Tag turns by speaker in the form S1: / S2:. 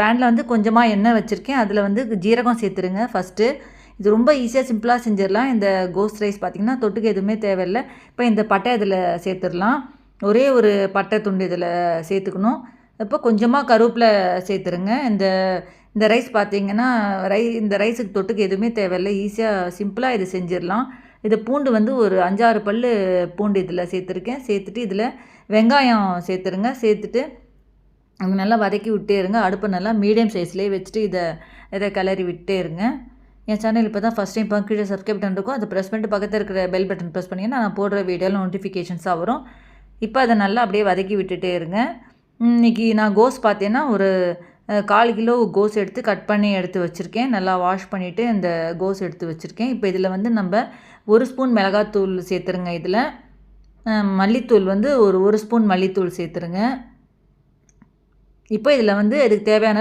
S1: பேனில் வந்து கொஞ்சமாக எண்ணெய் வச்சுருக்கேன். அதில் வந்து ஜீரகம் சேர்த்துருங்க ஃபஸ்ட்டு இது ரொம்ப ஈஸியாக சிம்பிளாக செஞ்சிடலாம். இந்த கோஸ்ட் ரைஸ் பார்த்திங்கன்னா தொட்டுக்கு எதுவுமே தேவையில்லை. இப்போ இந்த பட்டை இதில் சேர்த்துடலாம். ஒரே ஒரு பட்டை துண்டு இதில் சேர்த்துக்கணும். இப்போ கொஞ்சமாக கருவேப்பில் சேர்த்துருங்க. இந்த இந்த ரைஸ் பார்த்தீங்கன்னா ரை இந்த ரைஸுக்கு தொட்டுக்கு எதுவுமே தேவையில்லை. ஈஸியாக சிம்பிளாக இது செஞ்சிடலாம். இது பூண்டு வந்து ஒரு அஞ்சாறு பல் பூண்டு இதில் சேர்த்துருக்கேன். சேர்த்துட்டு இதில் வெங்காயம் சேர்த்துருங்க. சேர்த்துட்டு அவங்க நல்லா வதக்கி விட்டே இருங்க. அடுப்பை நல்லா மீடியம் சைஸ்லேயே வச்சுட்டு இதை இதை கிளறி விட்டே இருங்க. என் சேனல் இப்போ தான் ஃபஸ்ட் டைம் இப்போ கீழே சப்ஸ்கிரைப் பட்டன் இருக்கும். அதை ப்ரெஸ் பண்ணிட்டு பக்கத்தில் இருக்கிற பெல் பட்டன் ப்ரெஸ் பண்ணிங்கன்னா நான் போடுற வீடியோவில் நோட்டிஃபிகேஷன்ஸாக வரும். இப்போ அதை நல்லா அப்படியே வதக்கி விட்டுட்டே இருங்க. இன்றைக்கி நான் கோஸ் பார்த்தேன்னா ஒரு கால் கிலோ கோஸ் எடுத்து கட் பண்ணி எடுத்து வச்சுருக்கேன். நல்லா வாஷ் பண்ணிவிட்டு இந்த கோஸ் எடுத்து வச்சுருக்கேன். இப்போ இதில் வந்து நம்ம ஒரு ஸ்பூன் மிளகாத்தூள் சேர்த்துருங்க. இதில் மல்லித்தூள் வந்து ஒரு ஒரு ஸ்பூன் மல்லித்தூள் சேர்த்துருங்க. இப்போ இதில் வந்து அதுக்கு தேவையான